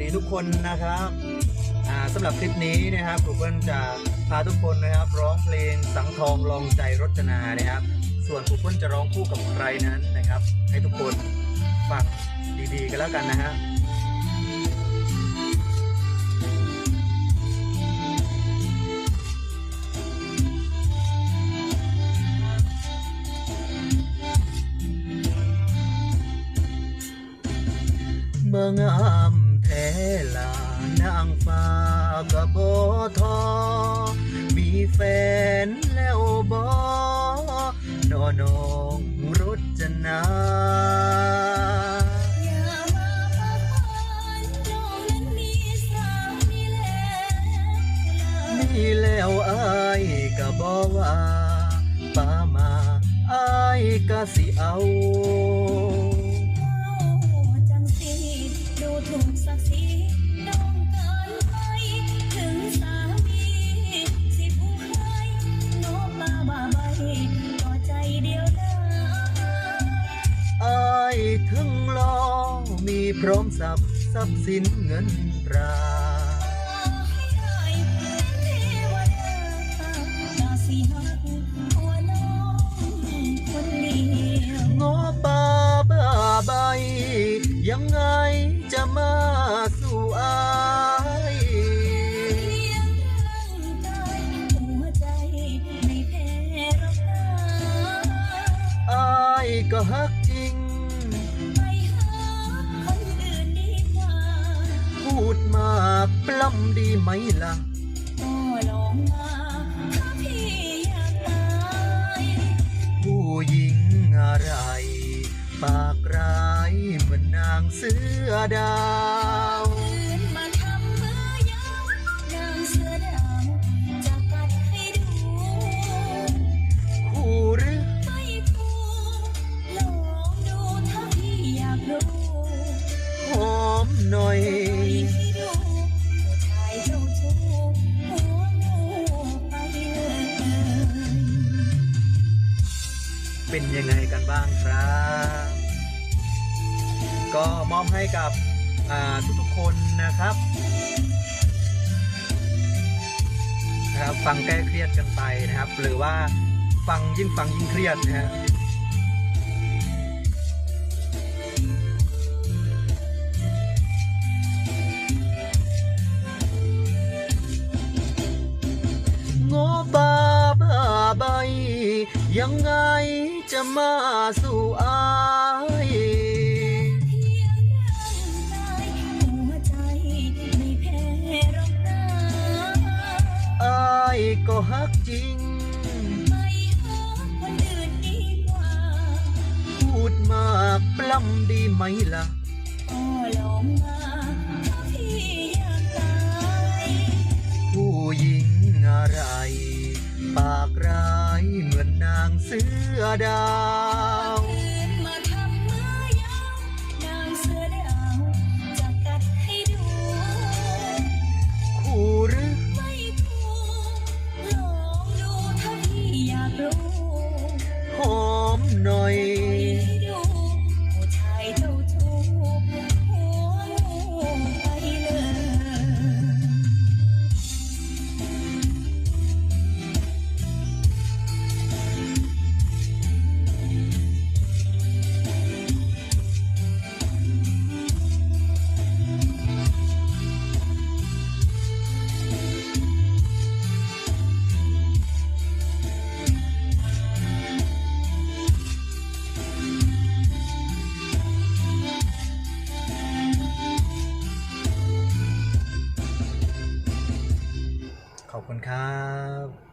ดีทุกคนนะครับสำหรับคลิปนี้นะครับครูเปิ้ลจะพาทุกคนนะครับ ร้องเพลงสังทองลองใจรจนานะครับ ส่วนครูเปิ้ลจะร้องคู่กับใครนั้นนะครับ ให้ทุกคนฟังดีๆกันแล้วกันนะฮะเมื่องาม ท้ลานางฟ้ากะบทอ มีแฟนแล้วบอนอนองรจนามีแล้วมีแล้วอายกะบอว่าป้ามาอายกะสิเอา ดูถูกศักดิ์ศรีน้องกินไปถึงสามีสิผู้ใครโนปาบ้าใบก็ใจเดียวได้อายถึงรอมีพร้อมสับทรัพย์สินเงินตราให้ได้เป็นเทวดาตาสีหักหัวน้องคนเดียวงอป่าบ้าใบยังไง มาสู่อายไม่แพ้หรอายก็ฮักจริงไปหาคนอื่นดีกว่าพูดมากปล้ำดีไหมล่ะก็ลองมาถ้าพี่อยากตายผู้หญิงอะไร ปากางเสือดาวคืนมาทำเมื่อยามนางเสือดาวจะกัดให้ดูคู่หรือไม่คู่ลองดูถ้าพี่อยากรู้หอมหน่อยให้ดูผู้ชายเจ้าชู้หัวงูไปเลยเป็นยังไงกันบ้างครับก็ มอบให้กับทุกๆคนนะครับนะครับ ฟังแก้เครียดกันไปนะครับ หรือว่าฟังยิ่งฟังยิ่งเครียดนะฮะโง่บาบ้าใบยังไงจะมาสู่อาย ก็ฮักจริง ไม่หาคนอื่นดีกว่าพูดมากปล้ำดีไหมล่ะ ก็ลองมาถ้าพี่อยากตายผู้หญิงอะไร ปากร้ายเหมือนนางเสือดาว คุณครับ